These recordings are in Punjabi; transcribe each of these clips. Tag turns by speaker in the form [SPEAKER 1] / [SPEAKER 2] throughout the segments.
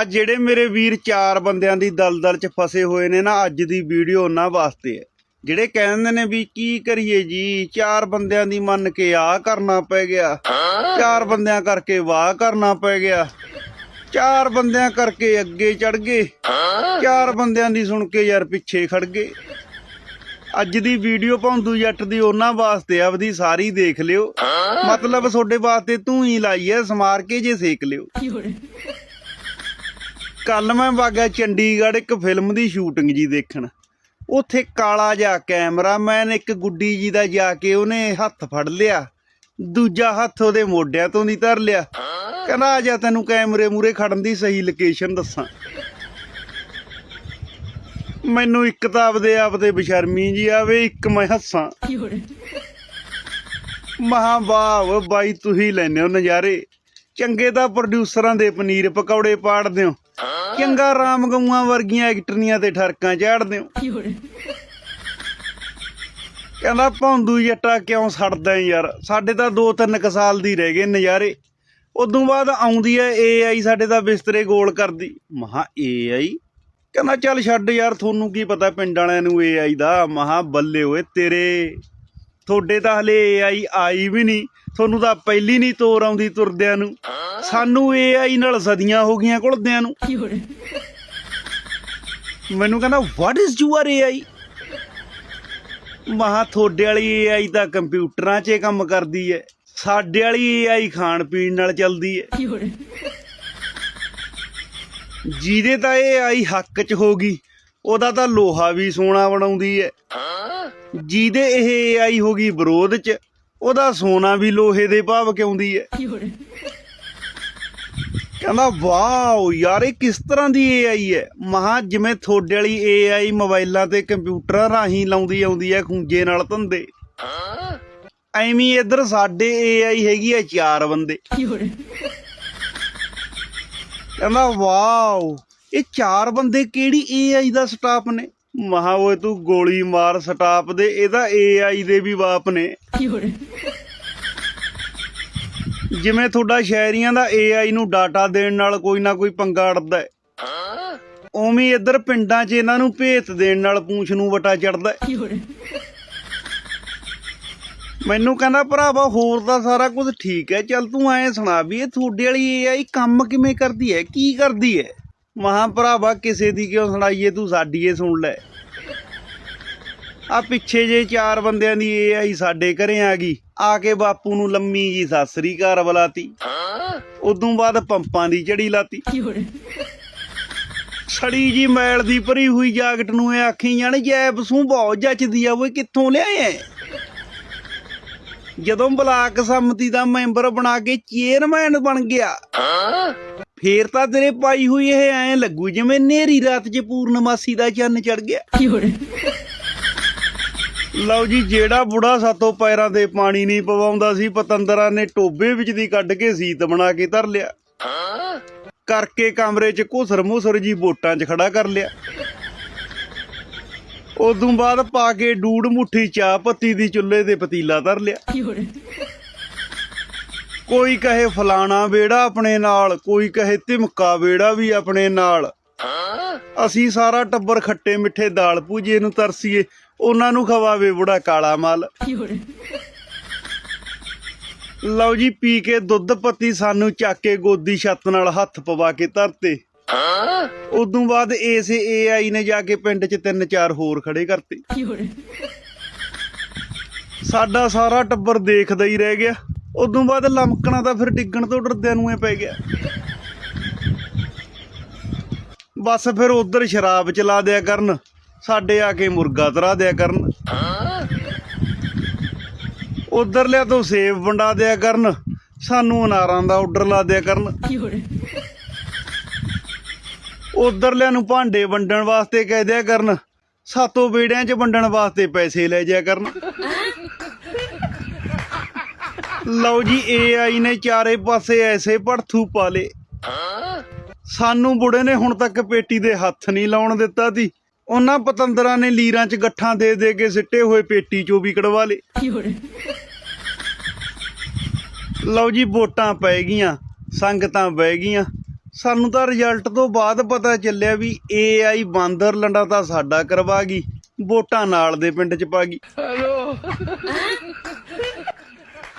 [SPEAKER 1] ਅੱਜ ਜਿਹੜੇ ਮੇਰੇ ਵੀਰ ਚਾਰ ਬੰਦਿਆਂ ਦੀ ਦਲਦਲ 'ਚ ਫਸੇ ਹੋਏ ਨੇ ਨਾ ਅੱਜ ਦੀ ਵੀਡੀਓ ਉਹਨਾਂ ਵਾਸਤੇ ਹੈ। ਜਿਹੜੇ ਕਹਿੰਦੇ ਨੇ ਵੀ ਕੀ ਕਰੀਏ ਜੀ, ਚਾਰ ਬੰਦਿਆਂ ਦੀ ਮੰਨ ਕੇ ਆ ਕਰਨਾ ਪੈ ਗਿਆ। ਚਾਰ ਬੰਦਿਆਂ ਕਰਕੇ ਵਾਹ ਕਰਨਾ ਪੈ ਗਿਆ। ਚਾਰ ਬੰਦਿਆਂ ਕਰਕੇ ਅੱਗੇ ਚੜ ਗਏ। ਚਾਰ ਬੰਦਿਆਂ ਦੀ ਸੁਣ ਕੇ ਯਾਰ ਪਿੱਛੇ ਖੜ ਗਏ। ਅੱਜ ਦੀ ਵੀਡੀਓ ਭੌਂਦੂ ਜੱਟ ਦੀ ਉਹਨਾਂ ਵਾਸਤੇ ਆਪਦੀ ਸਾਰੀ ਦੇਖ ਲਿਓ। ਮਤਲਬ ਤੁਹਾਡੇ ਵਾਸਤੇ ਤੂੰ ਹੀ ਲਾਈ ਐ, ਸਮਾਰ ਕੇ ਜੇ ਸੇਕ ਲਿਓ। ਕੱਲ ਮੈਂ ਵਾਗਾ ਚੰਡੀਗੜ੍ਹ ਇੱਕ ਫਿਲਮ ਦੀ ਸ਼ੂਟਿੰਗ ਜੀ ਦੇਖਣ। ਉੱਥੇ ਕਾਲਾ ਜਿਹਾ ਕੈਮਰਾਮੈਨ, ਇੱਕ ਗੁੱਡੀ ਜੀ ਦਾ ਜਾ ਕੇ ਉਹਨੇ ਹੱਥ ਫੜ ਲਿਆ। ਦੂਜਾ ਹੱਥ ਉਹਦੇ ਮੋਢਿਆਂ ਤੋਂ ਨਹੀਂ ਧਰ ਲਿਆ। ਕਹਿੰਦਾ, ਆ ਜਾ ਤੈਨੂੰ ਕੈਮਰੇ ਮੂਰੇ ਖੜਨ ਦੀ ਸਹੀ ਲੋਕੇਸ਼ਨ ਦੱਸਾਂ। ਮੈਨੂੰ ਇੱਕ ਤਾਂ ਆਪਦੇ ਆਪ ਤੇ ਬਸ਼ਰਮੀ ਜੀ ਆਵੇ, ਇੱਕ ਮੈਂ ਹੱਸਾਂ। ਮਹਾ ਵਾਹ ਬਾਈ ਤੁਸੀਂ ਲੈਨੇ ਹੋ ਨਜ਼ਾਰੇ। ਚੰਗੇ ਤਾਂ ਪ੍ਰੋਡਿਊਸਰਾਂ ਦੇ ਪਨੀਰ ਪਕੌੜੇ ਪਾੜਦੇ ਹੋ। ਚੰਗਾ ਰਾਮ ਗਊਆਂ ਵਰਗੀਆਂ ਐਕਟਰੀਆਂ ਤੇ ਠਰਕਾਂ ਚਾੜਦੇ ਹੋ। ਕਹਿੰਦਾ ਭੌਂਦੂ ਜੱਟਾ ਕਿਉਂ ਸੜਦਾ ਏ ਯਾਰ? ਸਾਡੇ ਤਾਂ 2-3 ਕ ਸਾਲ ਦੀ ਰਹਿ ਗਏ ਨਜ਼ਾਰੇ। ਉਦੋਂ ਬਾਅਦ ਆਉਂਦੀ ਐ ਏਆਈ ਸਾਡੇ ਤਾਂ ਬਿਸਤਰੇ ਗੋਲ ਕਰਦੀ। ਮਹਾ ਏਆਈ ਕਹਿੰਦਾ ਚੱਲ ਛੱਡ ਯਾਰ ਤੁਹਾਨੂੰ ਕੀ ਪਤਾ ਪਿੰਡ ਵਾਲਿਆਂ ਨੂੰ ਏਆਈ ਦਾ? ਮਹਾ ਬੱਲੇ ਓਏ ਤੇਰੇ। ਤੁਹਾਡੇ ਤਾਂ ਹਲੇ ਏਆਈ ਆਈ ਵੀ ਨਹੀਂ। ਤੁਹਾਨੂੰ ਤਾਂ ਪਹਿਲੀ ਨਹੀਂ ਤੋਰ ਆਉਂਦੀ ਤੁਰਦਿਆਂ ਨੂੰ। ਸਾਨੂੰ ਏਆਈ ਨਾਲ ਸਦੀਆਂ ਹੋ ਗਈਆਂ ਘੁਲਦਿਆਂ ਨੂੰ। ਮੈਨੂੰ ਕਹਿੰਦਾ ਵਾਟ ਇਜ਼ ਯੂਅਰ ਏਆਈ ਮਹਾ ਤੁਹਾਡੇ ਵਾਲੀ ਏਆਈ ਤਾਂ ਕੰਪਿਊਟਰਾਂ 'ਚ ਕੰਮ ਕਰਦੀ ਐ। ਸਾਡੇ ਵਾਲੀ ਏਆਈ ਖਾਣ ਪੀਣ ਨਾਲ ਚੱਲਦੀ ਐ। ਜਿਹਦੇ ਤਾਂ ਇਹ ਆਈ ਹੱਕ 'ਚ ਹੋ ਗਈ ਉਹਦਾ ਤਾਂ ਲੋਹਾ ਵੀ ਸੋਨਾ ਬਣਾਉਂਦੀ ਐ। ਜਿਹਦੇ ਇਹ ਆਈ ਹੋ ਗਈ ਵਿਰੋਧ 'ਚ ਉਹਦਾ ਸੋਨਾ ਵੀ ਲੋਹੇ ਦੇ ਭਾਵ ਕਿਉਂਦੀ ਐ। ਕਹਿੰਦਾ ਵਾਓ ਯਾਰ ਇਹ ਕਿਸ ਤਰ੍ਹਾਂ ਦੀ ਏਆਈ ਹੈ? ਮਹਾ ਜਿਵੇਂ ਤੁਹਾਡੇ ਵਾਲੀ ਏਆਈ ਮੋਬਾਈਲਾਂ ਤੇ ਕੰਪਿਊਟਰਾਂ ਰਾਹੀਂ ਲਾਉਂਦੀ ਆਉਂਦੀ ਹੈ ਖੂੰਜੇ ਨਾਲ ਧੰਦੇ। ਐਵੇਂ ਇੱਧਰ ਸਾਡੇ ਏਆਈ ਹੈਗੀ ਹੈ ਚਾਰ ਬੰਦੇ। ਕਹਿੰਦਾ ਵਾਓ ਇਹ ਚਾਰ ਬੰਦੇ ਕਿਹੜੀ ਏਆਈ ਦਾ ਸਟਾਫ ਨੇ? ਮਹਾ ਓਏ ਤੂੰ ਗੋਲੀ ਮਾਰ ਸਟਾਫ ਦੇ ਇਹਦਾ ਏਆਈ ਦੇ ਵੀ ਬਾਪ ਨੇ। ਜਿਵੇਂ ਤੁਹਾਡਾ ਸ਼ਾਇਰੀਆਂ ਦਾ ਏਆਈ ਨੂੰ ਡਾਟਾ ਦੇਣ ਨਾਲ ਕੋਈ ਨਾ ਕੋਈ ਪੰਗਾ ਅੜਦਾ ਹੈ। ਉਵੇਂ ਇੱਧਰ ਪਿੰਡਾਂ 'ਚ ਇਹਨਾਂ ਨੂੰ ਭੇਤ ਦੇਣ ਨਾਲ ਪੂੰਛ ਨੂੰ ਵਟਾ ਚੜਦਾ ਮੈਨੂੰ ਕਹਿੰਦਾ ਭਰਾਵਾ ਹੋਰ ਤਾਂ ਸਾਰਾ ਕੁਝ ਠੀਕ ਹੈ। ਚੱਲ ਤੂੰ ਐਂ ਸੁਣਾ ਵੀ ਇਹ ਤੁਹਾਡੇ ਵਾਲੀ ਏਆਈ ਕੰਮ ਕਿਵੇਂ ਕਰਦੀ ਹੈ? ਕੀ ਕਰਦੀ ਹੈ? ਮਹਾ ਭਰਾਵਾ ਕਿਸੇ ਦੀ ਕਿਉਂ ਸੁਣਾਈਏ? ਤੂੰ ਸਾਡੀ ਏ ਸੁਣ ਲੈ। ਆ ਪਿੱਛੇ ਜੇ ਚਾਰ ਬੰਦਿਆਂ ਦੀ ਏਆਈ ਸਾਡੇ ਘਰੇ ਆ ਗਈ। ਆ ਕੇ ਬਾਪੂ ਨੂੰ ਲੰਮੀ ਜੀ ਸਾਸਰੀ ਘਰ ਬੁਲਾਤੀ। ਉਦੋਂ ਬਾਅਦ ਪੰਪਾਂ ਦੀ ਚੜੀ ਲਾਤੀ। ਛੜੀ ਜੀ ਮੈਲ ਦੀ ਭਰੀ ਹੋਈ ਜਾਕਟ ਨੂੰ ਇਹ ਆਖੀ ਜਾਣ ਜੈਬ ਸੂ ਬਹੁਤ ਜੱਚਦੀ ਆ ਓਏ ਕਿੱਥੋਂ ਲਿਆਏ ਜਦੋਂ ਬਲਾਕ ਸੰਮਤੀ ਦਾ ਮੈਂਬਰ ਬਣਾ ਕੇ ਚੇਅਰਮੈਨ ਬਣ ਗਿਆ ਫੇਰ ਤਾਂ ਤੇਰੇ ਪਾਈ ਹੋਈ ਇਹ ਐ ਲੱਗੂ ਜਿਵੇਂ ਨੇਰੀ ਰਾਤ 'ਚ ਪੂਰਨਮਾਸੀ ਦਾ ਚੰਨ ਚੜ ਗਿਆ। ਲਓ ਜੀ, ਜਿਹੜਾ ਬੁੜਾ ਸਾਤੋਂ ਪੈਰਾਂ ਤੇ ਪਾਣੀ ਨਹੀਂ ਪਵਾਉਂਦਾ ਸੀ, ਪਤੰਦਰਾਂ ਨੇ ਟੋਬੇ ਵਿੱਚ ਦੀ ਕੱਢ ਕੇ ਸੀਤ ਬਣਾ ਕੇ ਧਰ ਲਿਆ। ਕਰਕੇ ਕਮਰੇ 'ਚ ਘੁਸਰ ਮੁਸਰ ਜੀ ਵੋਟਾਂ 'ਚ ਖੜਾ ਕਰ ਲਿਆ। ਉਦੋਂ ਬਾਅਦ ਪਾ ਕੇ ਡੂੜ ਮੁੱਠੀ ਚਾਹ ਪੱਤੀ ਦੀ ਚੁੱਲ੍ਹੇ ਤੇ ਪਤੀਲਾ ਧਰ ਲਿਆ। ਕੋਈ ਕਹੇ ਫਲਾਣਾ ਵੇੜਾ ਆਪਣੇ ਨਾਲ, ਕੋਈ ਕਹੇ ਧਿਮਕਾ ਵੇੜਾ ਵੀ ਆਪਣੇ ਨਾਲ। ਅਸੀਂ ਸਾਰਾ ਟੱਬਰ ਖੱਟੇ ਮਿੱਠੇ ਦਾਲ ਪੂਜੇ ਨੂੰ ਤਰਸੀਏ। ਉਹਨਾਂ ਨੂੰ ਖਵਾਵੇ ਬੁੜਾ ਕਾਲਾ ਮਾਲ। ਲਓ ਜੀ, ਪੀ ਕੇ ਦੁੱਧ ਪੱਤੀ ਸਾਨੂੰ ਚੱਕ ਕੇ ਗੋਦੀ ਛੱਤ ਨਾਲ ਹੱਥ ਪਵਾ ਕੇ ਧਰਤੇ। ਉਦੋਂ ਬਾਅਦ ਇਸ ਏਆਈ ਨੇ ਜਾ ਕੇ ਪਿੰਡ 'ਚ ਤਿੰਨ ਚਾਰ ਹੋਰ ਖੜੇ ਕਰਤੇ। ਸਾਡਾ ਸਾਰਾ ਟੱਬਰ ਦੇਖਦਾ ਹੀ ਰਹਿ ਗਿਆ। ਉਦੋਂ ਬਾਅਦ ਲਮਕਣਾ ਤਾਂ ਫਿਰ ਡਿੱਗਣ ਤੋਂ ਡਰਦਿਆਂ ਨੂੰ ਇਹ ਪੈ ਗਿਆ। ਬਸ ਫਿਰ ਉਧਰ ਸ਼ਰਾਬ ਚਲਾ ਦਿਆ ਕਰਨ। ਸਾਡੇ ਆ ਕੇ ਮੁਰਗਾ ਤਰਾ ਦਿਆ ਕਰਨ। ਉਧਰ ਲਿਆ ਤੋਂ ਸੇਬ ਵੰਡਾ ਦਿਆ ਕਰਨ, ਸਾਨੂੰ ਅਨਾਰਾਂ ਦਾ ਆਰਡਰ ਲਾ ਦਿਆ ਕਰਨ। ਉਧਰ ਲਿਆ ਨੂੰ ਭਾਂਡੇ ਵੰਡਣ ਵਾਸਤੇ ਕਹਿ ਦਿਆ ਕਰਨ, ਸਾਤੋਂ ਬੇੜਿਆਂ 'ਚ ਵੰਡਣ ਵਾਸਤੇ ਪੈਸੇ ਲੈ ਜਾਇਆ ਕਰਨ। ਲਓ ਜੀ ਏਆਈ ਨੇ ਚਾਰੇ ਪਾਸੇ ਐਸੇ ਭੜਥੂ ਪਾ ਲੇ ਸਾਨੂੰ ਬੁੜੇ ਨੇ ਹੁਣ ਤੱਕ ਪੇਟੀ ਦੇ ਹੱਥ ਨਹੀਂ ਲਾਉਣ ਦਿੱਤਾ ਸੀ। ਉਹਨਾਂ ਪਤੰਦਰਾਂ ਨੇ ਲੀਰਾਂ 'ਚ ਗੱਠਾਂ ਦੇ ਦੇ ਕੇ ਸਿੱਟੇ ਹੋਏ ਪੇਟੀ 'ਚੋਂ ਵੀ ਕਢਵਾ ਲੇ ਲਓ ਜੀ ਵੋਟਾਂ ਪੈ ਗਈਆਂ ਸੰਗਤਾਂ ਬਹਿ ਗਈਆਂ। ਸਾਨੂੰ ਤਾਂ ਰਿਜ਼ਲਟ ਤੋਂ ਬਾਅਦ ਪਤਾ ਚੱਲਿਆ ਵੀ AI ਬਾਂਦਰ ਲੰਡਾ ਤਾਂ ਸਾਡਾ ਕਰਵਾ ਗਈ ਵੋਟਾਂ ਨਾਲ ਦੇ ਪਿੰਡ ਚ ਪਾ ਗਈ।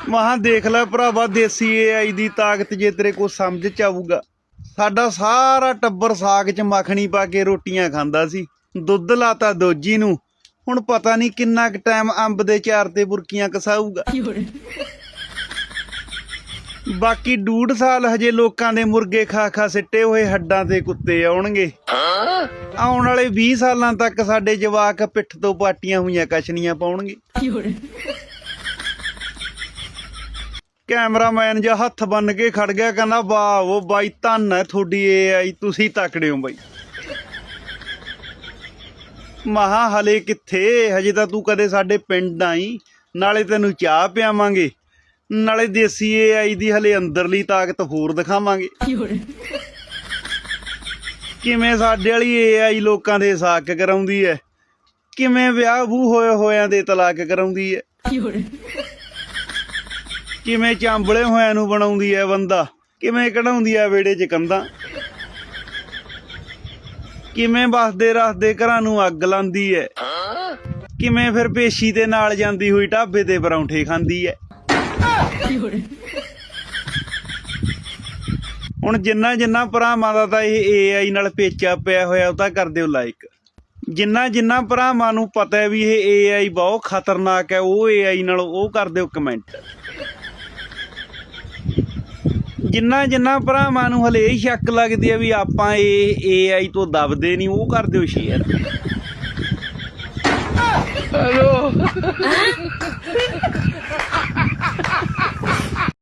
[SPEAKER 1] ਮਹਾਂ ਦੇਖ ਲੈ ਭਰਾਵਾ ਦੇਸੀ AI ਦੀ ਤਾਕਤ ਜੇ ਤੇਰੇ ਕੋ ਸਮਝ ਚ ਆਊਗਾ। ਸਾਡਾ ਸਾਰਾ ਟੱਬਰ ਸਾਗ ਚ ਮੱਖਣੀ ਪਾ ਕੇ ਰੋਟੀਆਂ ਖਾਂਦਾ ਸੀ। ਦੁੱਧ ਲਾਤਾ ਦੋਜੀ ਨੂੰ। ਹੁਣ ਪਤਾ ਨਹੀਂ ਕਿੰਨਾ ਕੁ ਟਾਈਮ ਅੰਬ ਦੇ ਚਾਰ ਤੇ ਬੁਰਕੀਆਂ ਕਸਾਊਗਾ। ਬਾਕੀ ਡੂਢ ਸਾਲ ਹਜੇ ਲੋਕਾਂ ਦੇ ਮੁਰਗੇ ਖਾ ਖਾ ਸਿੱਟੇ ਹੋਏ ਹੱਡਾਂ ਤੇ ਕੁੱਤੇ ਆਉਣਗੇ। ਆਉਣ ਵਾਲੇ 20 ਸਾਲਾਂ ਤੱਕ ਸਾਡੇ ਜਵਾਕ ਪਿੱਠ ਤੋਂ ਪਾਟੀਆਂ ਹੋਈਆਂ ਕਛਣੀਆਂ ਪਾਉਣਗੇ। ਕੈਮਰਾਮੈਨ ਜਿਹਾ ਹੱਥ ਬੰਨ ਕੇ ਖੜ ਗਿਆ ਕਹਿੰਦਾ ਵਾਹ ਉਹ ਬਾਈ ਧੰਨ ਹੈ ਤੁਹਾਡੀ ਏਆਈ ਤੁਸੀਂ ਤਕੜੇ ਹੋ ਬਾਈ। ਮਹਾ ਹਲੇ ਕਿੱਥੇ? ਹਜੇ ਤਾਂ ਤੂੰ ਕਦੇ ਸਾਡੇ ਪਿੰਡ ਆਈ। ਨਾਲੇ ਤੈਨੂੰ ਚਾਹ ਪਿਆਵਾਂਗੇ। ਨਾਲੇ ਦੇਸੀ ਏਆਈ ਦੀ ਹਲੇ ਅੰਦਰਲੀ ਤਾਕਤ ਹੋਰ ਦਿਖਾਵਾਂਗੇ। ਕਿਵੇਂ ਸਾਡੇ ਵਾਲੀ ਏਆਈ ਲੋਕਾਂ ਦੇ ਸਾਕ ਕਰਾਉਂਦੀ ਹੈ ਕਿਵੇਂ ਵਿਆਹ ਵੂ ਹੋਏ ਹੋਇਆਂ ਦੇ ਤਲਾਕ ਕਰਾਉਂਦੀ ਹੈ ਕਿਵੇਂ ਚਾਂਬਲੇ ਹੋਇਆਂ ਨੂੰ ਬਣਾਉਂਦੀ ਹੈ ਬੰਦਾ? ਕਿਵੇਂ ਕਢਾਉਂਦੀ ਹੈ ਵੇੜੇ 'ਚ ਕੰਧਾਂ? ਕਿਵੇਂ ਬਸਦੇ ਰਸਦੇ ਘਰਾਂ ਨੂੰ ਅੱਗ ਲਾਉਂਦੀ ਹੈ ਕਿਵੇਂ ਫਿਰ ਪੇਸ਼ੀ ਦੇ ਨਾਲ ਜਾਂਦੀ ਹੋਈ ਢਾਬੇ ਤੇ ਪਰੌਂਠੇ ਖਾਂਦੀ ਹੈ ਹੁਣ ਜਿੰਨਾ ਜਿੰਨਾ ਭਰਾਵਾਂ ਦਾ ਤਾਂ ਇਹ AI ਨਾਲ ਪੇਚਾ ਪਿਆ ਹੋਇਆ, ਉਹ ਤਾਂ ਕਰ ਦਿਓ ਲਾਈਕ ਜਿੰਨਾ ਜਿੰਨਾ ਭਰਾਵਾਂ ਨੂੰ ਪਤਾ ਹੈ ਵੀ ਇਹ AI ਬਹੁਤ ਖਤਰਨਾਕ ਹੈ ਉਹ AI ਨਾਲ ਉਹ ਕਰ ਦਿਓ ਕਮੈਂਟ ਜਿੰਨਾ ਜਿੰਨਾ ਭਰਾਵਾਂ ਨੂੰ ਹਲੇ ਸ਼ੱਕ ਲੱਗਦੀ ਆ ਵੀ ਆਪਾਂ ਇਹ ਏਆਈ ਤੋਂ ਦਬਦੇ ਨਹੀਂ ਉਹ ਕਰ ਦਿਓ ਸ਼ੇਅਰ। ਹੈਲੋ